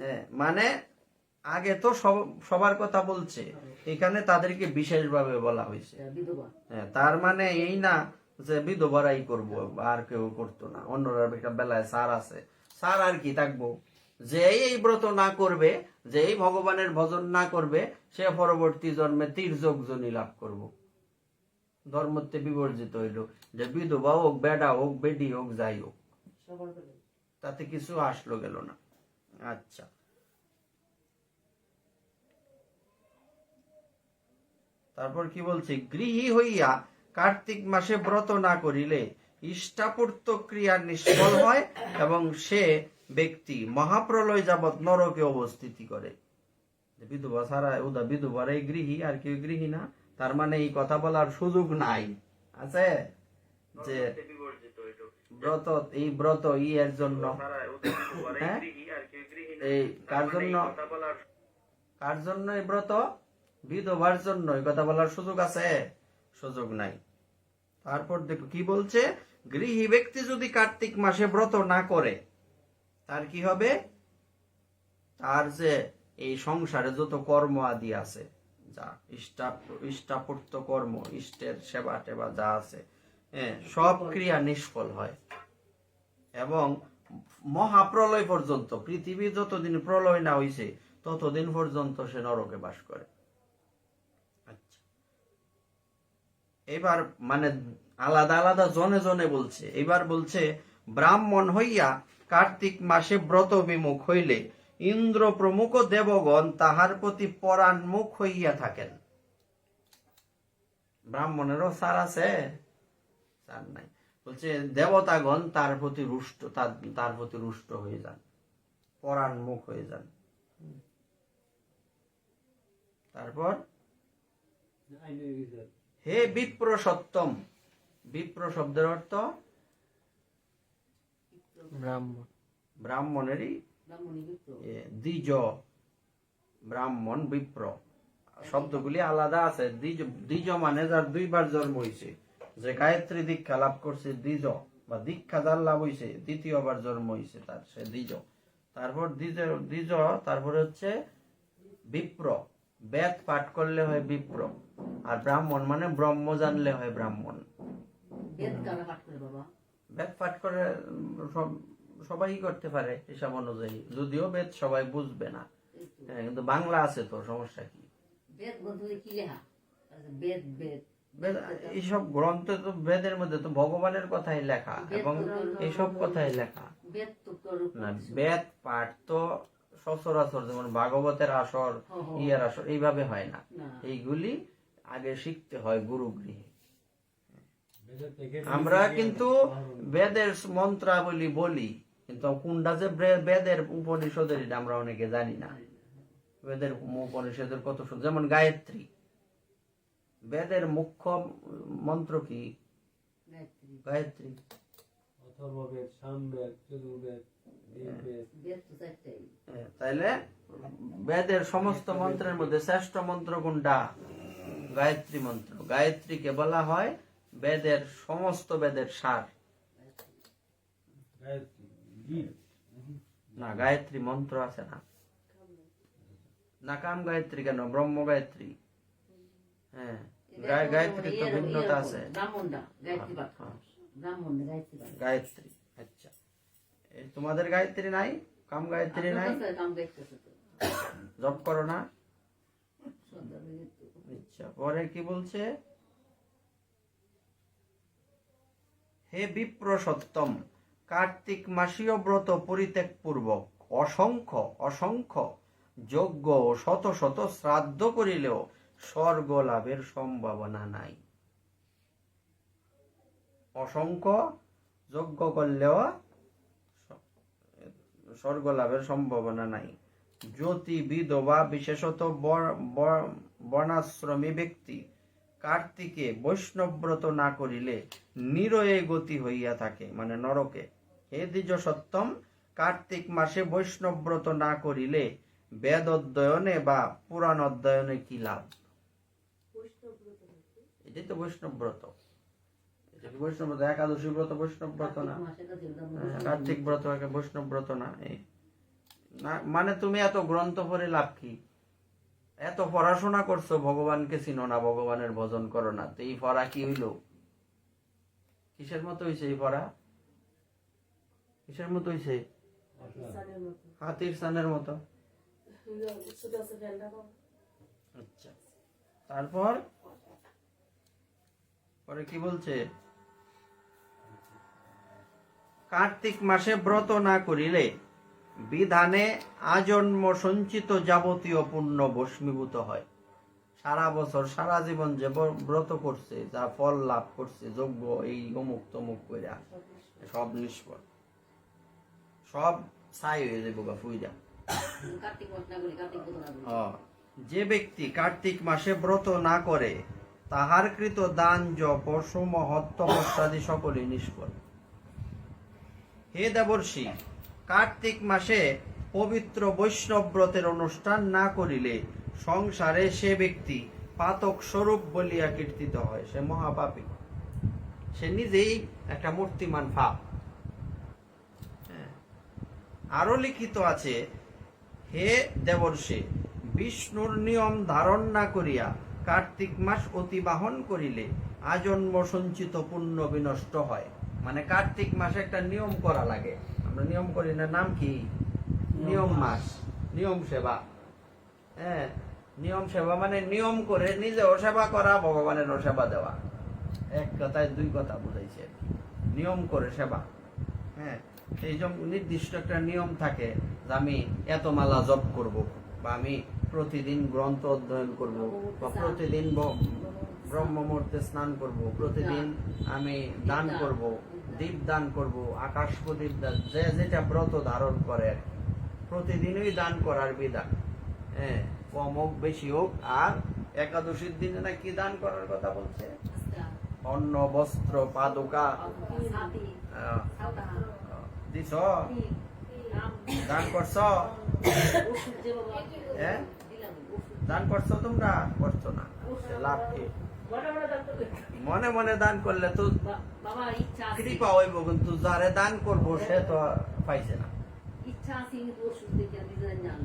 হ্যাঁ, মানে আগে তো সবার কথা বলছে। এখানে তাদেরকে বিশেষভাবে বলা হয়েছে। হ্যাঁ, তার মানে এই না যে বিধবারাই করব আর কেউ করতো না। অন্যরা বেলায় সার আছে। সার আর কি থাকব? যে এই ব্রত না করবে যে এই ভগবানের ভজন না করবে সে পরবর্তী জন্মে তীর্যক জনি লাভ করব। ধর্মতে বিবর্জিত হইল। যে বিধবা হোক বেডা হোক বেডি হোক যাই হোক। তাতে কিছু আসলো গেল না। আচ্ছা। তারপর কি বলছে? গৃহী হইয়া কার্তিক মাসে ব্রত না করিলে ইষ্টাপূর্ত ক্রিয়া নিষ্ফল হয় এবং সে ব্যক্তি মহাপ্রলয় যাবৎ নরকে অবস্থিতি করে। বিধবা ছাড়া উদা বিধবার এই গৃহী আর কেউ গৃহী না। তার মানে এই কথা বলার সুযোগ নাই। আছে? যে ব্রত এই ব্রত ই এর জন্য হ্যাঁ? এই কার জন্য? কার জন্য এই ব্রত? বিধবার জন্য এই কথা বলার সুযোগ আছে? সুযোগ নাই। তারপর দেখো কি বলছে? গৃহী ব্যক্তি যদি কার্তিক মাসে ব্রত না করে তার কি হবে? তার যে এই সংসারে যত কর্ম আদি আছে যা ইষ্টা ইষ্টাপূর্ত কর্ম ইষ্টের সেবা টেবা যা আছে হ্যাঁ, সব ক্রিয়া নিষ্ফল হয়। এবং মহাপ্রলয় পর্যন্ত পৃথিবী যতদিন প্রলয় না হইছে ততদিন পর্যন্ত সে নরকে বাস করে। আচ্ছা। এবার মানে আলাদা আলাদা জনে জনে বলছে এবার বলছে ব্রাহ্মণ হইয়া কার্তিক মাসে ব্রত বিমুখ হইলে ইন্দ্র প্রমুখ দেবগণ তাহার প্রতি পরাণমুখ হইয়া থাকেন। ব্রাহ্মণেরও সার আছে সার নাই। বলছে দেবতাগণ তার প্রতি রুষ্ট তার প্রতি রুষ্ট হয়ে যান। পরাণমুখ হয়ে যান। তারপর? হে বিপ্র সত্যম বিপ্র শব্দের অর্থ? ব্রাহ্মণ। ব্রাহ্মণেরই? ব্রাহ্মণী বিপ্র। এ, দ্বিজ ব্রাহ্মণ বিপ্র। শব্দগুলি আলাদা আছে। দ্বিজ দ্বিজ মানে যার দুইবার জন্ম হয়েছে যে গায়ত্রী দীক্ষা লাভ করছে দ্বিজ বা দীক্ষা যার লাভ হয়েছে দ্বিতীয়বার জন্ম হয়েছে তার সে দ্বিজ। তারপর দ্বিজ দ্বিজ তারপরে হচ্ছে বিপ্র। বেদ পাঠ করলে হয় বিপ্র আর ব্রাহ্মণ মানে ব্রহ্ম জানলে হয় ব্রাহ্মণ। বেদ পাঠ করে বাবা? বেদ পাঠ করে সব- সবাই করতে পারে হিসাব অনুযায়ী যদিও বেদ সবাই বুঝবে না। হ্যাঁ, কিন্তু বাংলা আছে তো সমস্যা কি? বেদ কি লেখা? আচ্ছা, বেদ বেদ। এইসব গ্রন্থে তো বেদের মধ্যে তো ভগবানের কথাই লেখা এবং এইসব কথাই লেখা। না বেদ পাঠ তো সচরাচর যেমন ভাগবতের আসর হো। আসর এইভাবে হয় না। না। এইগুলি আগে শিখতে হয় গুরু গৃহে আমরা কিন্তু বেদের মন্ত্রাবলী বলি কিন্তু কোনটা যে বেদের উপনিষদের এটা আমরা অনেকে জানি না। বেদের উপনিষদের কত যেমন গায়ত্রী। বেদের মুখ্য মন্ত্র কি? গায়ত্রী। গায়ত্রী। অথর্ববেদ সামবেদ চতুর্বেদ তাইলে বেদের সমস্ত মন্ত্রের মধ্যে শ্রেষ্ঠ মন্ত্র কোনটা? গায়ত্রী মন্ত্র। গায়ত্রীকে বলা হয় বেদের সমস্ত বেদের সার। গায়ত্রী। না গায়ত্রী মন্ত্র আছে না। না কাম গায়ত্রী কেন? ব্রহ্ম গায়ত্রী। হ্যাঁ। গায়- গায়ত্রী তো ভিন্নতা আছে। ব্রাহ্মণরা গায়ত্রী পাঠ ব্রাহ্মণ গায়ত্রী পাঠ গায়ত্রী আচ্ছা। তোমাদের গায়ত্রী নাই? কাম গায়ত্রী নাই? জপ করো না। আচ্ছা পরে কি বলছে? হে বিপ্র সত্যম কার্তিক মাসীয় ব্রত পরিত্যাগ পূর্বক অসংখ্য অসংখ্য যজ্ঞ ও শত শত শ্রাদ্ধ করিলেও স্বর্গ লাভের সম্ভাবনা নাই। অসংখ্য যজ্ঞ করলেও স্বর্গ লাভের সম্ভাবনা নাই। জ্যোতি, বিধবা, বিশেষত বর্ণাশ্রমী ব্যক্তি, কার্তিকে বৈষ্ণব্রত না করিলে নিরয়ে গতি হইয়া থাকে মানে নরকে। হে দ্বিজ সত্যম কার্তিক মাসে বৈষ্ণব্রত না করিলে বেদ অধ্যয়নে বা পুরাণ অধ্যয়নে কি লাভ? এটাই তো বৈষ্ণব ব্রত। এটা কি বৈষ্ণব ব্রত? একাদশী ব্রত বৈষ্ণব ব্রত না? কার্তিক হ্যাঁ, ব্রত। বৈষ্ণব ব্রত না? এই না মানে তুমি এত গ্রন্থ পড়ে লাভ কি? এত পড়াশোনা করছ ভগবানকে চিনো না ভগবানের ভজন করো না তো এই পড়া কি হইল? কিসের মতো হইছে এই পড়া? কিসের মতো হইছে? হাতির সানের মতো। আচ্ছা। তারপর? পরে কি বলছে? কার্তিক মাসে ব্রত না করিলে বিধানে আজন্ম সঞ্চিত যাবতীয় পুণ্য ভস্মীভূত হয়। সারা বছর সারা জীবন যে ব্রত করছে যা ফল লাভ করছে যজ্ঞ এই অমুক তমুক কইরা সব নিষ্ফল। সব ছাই হয়ে যাব গা ফুইরা। যে ব্যক্তি কার্তিক মাসে ব্রত না করে তাহার কৃত দান, জপ তপস্যাদি সকলেই নিষ্ফল। হে দেবর্ষি, কার্তিক মাসে পবিত্র বৈষ্ণব ব্রতের অনুষ্ঠান না করিলে সংসারে সে ব্যক্তি পাতক স্বরূপ বলিয়া কীর্তিত হয়, সে মহাপাপী। সে নিজেই একটা মূর্তিমান পাপ। হ্যাঁ। আরও লিখিত আছে, হে দেবর্ষে, বিষ্ণুর নিয়ম ধারণ না করিয়া কার্তিক মাস অতিবাহন করিলে আজন্ম সঞ্চিত পুণ্য বিনষ্ট হয়। মানে কার্তিক মাসে একটা নিয়ম করা লাগে। আমরা নিয়ম করি না নাম কি? নিয়ম মাস। নিয়ম সেবা। হ্যাঁ নিয়ম সেবা মানে নিয়ম করে নিজেও সেবা করা ভগবানেরও সেবা দেওয়া। এক কথায় দুই কথা বুঝাইছে নিয়ম করে সেবা। হ্যাঁ সেই জন্য নির্দিষ্ট একটা নিয়ম থাকে যে আমি এত মালা জপ করব বা আমি প্রতিদিন গ্রন্থ অধ্যয়ন করব বা প্রতিদিন ব- ব্রহ্ম মুহূর্তে স্নান করব, প্রতিদিন আমি দান করব, দীপ দান করব আকাশ প্রদীপ দান, যে যেটা ব্রত ধারণ করে প্রতিদিনই দান করার বিধান। হ্যাঁ কম হোক, বেশি হোক, আর একাদশীর দিনে না কি দান করার কথা বলছে? অন্ন, বস্ত্র, পাদুকা। দিছ? দান করছ? হ্যাঁ? দান করছ তোমরা? করছ না। লাভ কি? মনে মনে দান করলে তো কৃপা হইব, কিন্তু যারে দান করব সে তো পাইছে না। জানলাম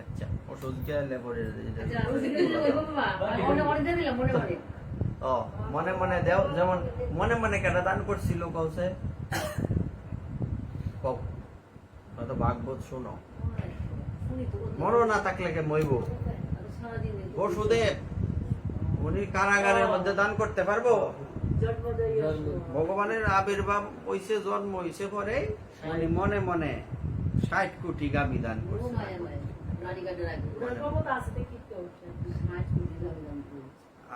আচ্ছা মনে মনে দেও, যেমন মনে মনে দান মরো না থাকলে কে মইব বসুদেব উনি কারাগারের মধ্যে দান করতে পারব? ভগবানের আবির্ভাব হইছে জন্ম হইছে পরে উনি মনে মনে ষাট কোটি গাবি দান করছে।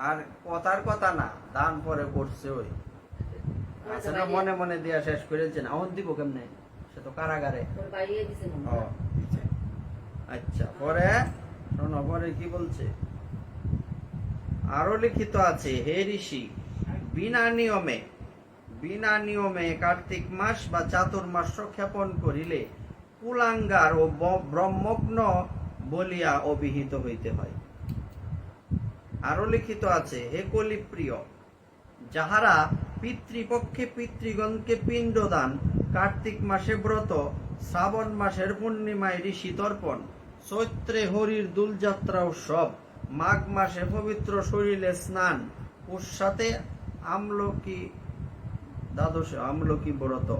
আর কথার কথা না দান পরে করছে ওই। না মনে মনে দিয়া শেষ করেছে না অন দিব কেমনে? সে তো কারাগারে। আচ্ছা পরে? শোনো পরে কি বলছে? আরও লিখিত আছে, হে ঋষি, বিনা নিয়মে বিনা নিয়মে কার্তিক মাস বা চাতুর্মাস ক্ষেপণ করিলে কুলাঙ্গার ও ব্রহ্মগ্ন বলিয়া অভিহিত হইতে হয়। আরও লিখিত আছে, হে কলিপ্রিয়, যাহারা পিতৃপক্ষে পিতৃগণকে পিণ্ডদান, কার্তিক মাসে ব্রত, শ্রাবণ মাসের পূর্ণিমায় ঋষি তর্পণ চৈত্রে হরির দুলযাত্রা উৎসব। মাঘ মাসে পবিত্র শরীরে স্নান। উৎসাতে আমলকি, দ্বাদশ আমলকি ব্রত।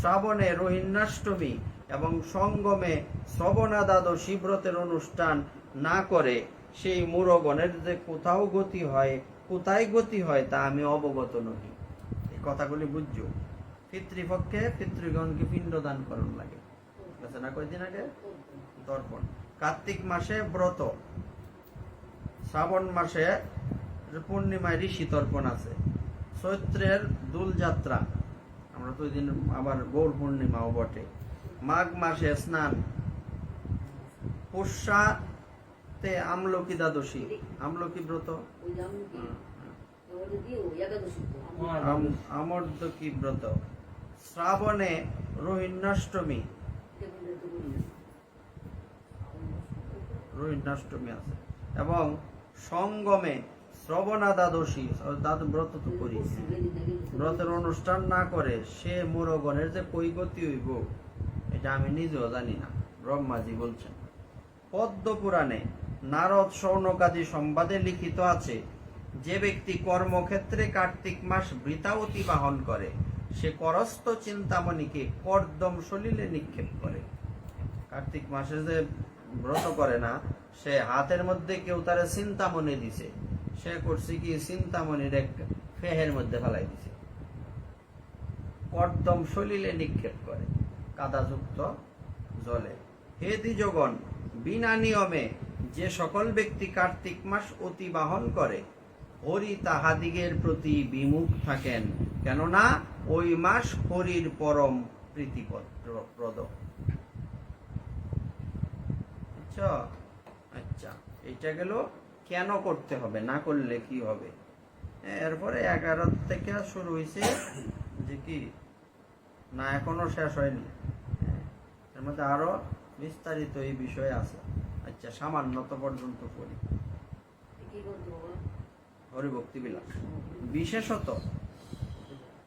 শ্রাবণে রোহিণাষ্টমী এবং সঙ্গমে শ্রবণা দ্বাদশী ব্রতের অনুষ্ঠান না করে সেই মুরগণের যে কোথাও গতি হয়, কোথায় গতি হয় তা আমি অবগত নহি। এই কথাগুলি বুঝছ? পিতৃপক্ষে পিতৃগণকে পিণ্ডদান করণ লাগে। না কয়দিন আগে? তর্পণ কার্তিক মাসে ব্রত। শ্রাবণ মাসে পূর্ণিমায় ঋষি তর্পণ আছে। চৈত্রের দোল যাত্রা আমরা ওই দিন আবার গৌর পূর্ণিমাও বটে। মাঘ মাসে স্নান। পুষ্যাতে আমলকি দ্বাদশী। আমলকি ব্রত? আমর্দকি ব্রত। শ্রাবণে রোহিণাষ্টমী দেখুন দেখতে বলি না। রোহিণাষ্টমী আছে। এবং সঙ্গমে শ্রবণা দ্বাদশী ব্রত তো করি। ব্রতের অনুষ্ঠান না করে সে মুরগণের যে কই গতি হইব, এটা আমি নিজেও জানি না। ব্রহ্মাজি বলছেন পদ্ম পুরাণে নারদ সৌনকাদি সংবাদে লিখিত আছে, যে ব্যক্তি কর্মক্ষেত্রে কার্তিক মাস বৃতা অতিবাহন করে, সে করস্থ চিন্তামণিকে কর্দম সলিলে নিক্ষেপ করে। কার্তিক মাসে যে ব্রত করে না, সে হাতের মধ্যে কেউ তারা চিন্তামণি দিছে। সে করছে কি, চিন্তামণির এক ফেহের মধ্যে ফেলাই দিছে। কর্দম সলিলে নিক্ষেপ করে, কাদাযুক্ত জলে। হে দ্বিজগণ, বিনা নিয়মে যে সকল ব্যক্তি কার্তিক মাস অতিবাহন করে, হরি তাহাদিগের প্রতি বিমুখ থাকেন, কেননা ওই মাস হরির পরম প্রীতিপ্রদ আচ্ছা আচ্ছা এটা গেল কেন করতে হবে? না করলে কি হবে? এরপরে এগারো থেকে শুরু হয়েছে যে কি? না এখনও শেষ হয়নি। হ্যাঁ, এর মধ্যে আরও বিস্তারিত এই বিষয়ে আছে। আচ্ছা সামান্যত পর্যন্ত করি হরিভক্তি বিলাস। বিশেষত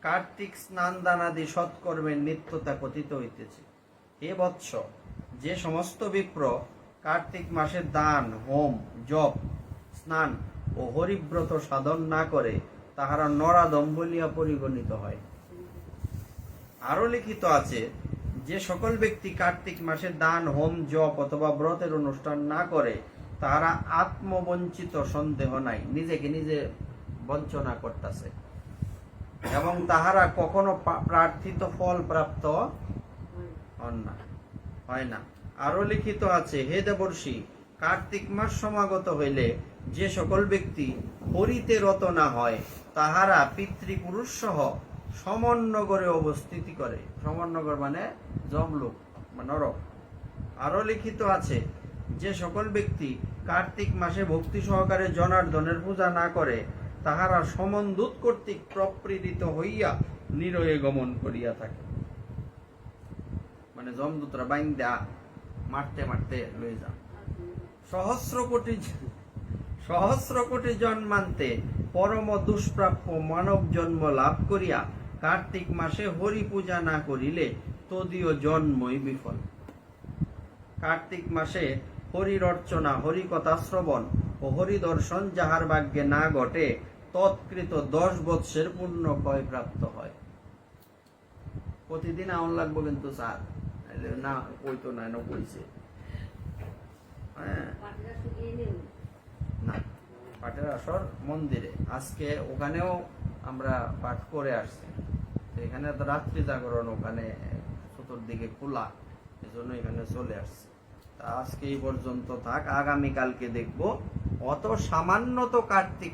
কার্তিক স্নান দানাদি সৎকর্মের নিত্যতা কথিত হইতেছে। হে বৎস যে সমস্ত বিপ্র কার্তিক মাসে দান, হোম, জপ, স্নান ও হরিব্রত সাধন না করে তাহারা নরাদম বলিয়া পরিগণিত হয়। আরও লিখিত আছে, যে সকল ব্যক্তি কার্তিক মাসে দান, হোম, জপ অথবা ব্রতের অনুষ্ঠান না করে তারা আত্মবঞ্চিত সন্দেহ নাই, নিজেকে নিজে বঞ্চনা করতেছে। এবং তাহারা কখনো প্রার্থিত ফল প্রাপ্ত হন না, হয় না। আরও লিখিত আছে, হে দেবর্ষি, কার্তিক মাস সমাগত হইলে যে সকল ব্যক্তি হরিতে রত না হয়, তাহারা পিতৃপুরুষ সহ সমন্নগরে অবস্থিতি করে। সমন্নগর মানে জমলোক নরক। আরও লিখিত আছে, যে সকল ব্যক্তি কার্তিক মাসে ভক্তি সহকারে জনার্দনের পূজা না করে, তাহারা সমন্দূত কর্তৃক প্রপ্রীড়িত হইয়া নিরয়ে গমন করিয়া থাকে। মানে জমদূতরা বাইন্দা মারতে মারতে লয়ে যান সহস্র কোটি সহস্র কোটি জন্মান্তে পরম দুষ্প্রাপ্য মানব জন্ম লাভ করিয়া কার্তিক মাসে হরি পূজা না করিলে তদীয় জন্মই বিফল। কার্তিক মাসে হরির অর্চনা হরি কথা শ্রবণ ও হরি দর্শন যাহার ভাগ্যে না ঘটে, তৎকৃত দশ বৎসের পূর্ণ ক্ষয় প্রাপ্ত হয়। প্রতিদিন আউন লাগবো কিন্তু স্যার। না কইতো না না কইছে। হ্যাঁ? না পাঠের আসর মন্দিরে। আজকে ওখানেও আমরা পাঠ করে আসছি। এখানে তো রাত্রি জাগরণ ওখানে চতুর্দিকে খোলা, এজন্য এখানে চলে আসছে। তা আজকে এই পর্যন্ত থাক, আগামীকালকে দেখব। অত সামান্য তো কার্তিক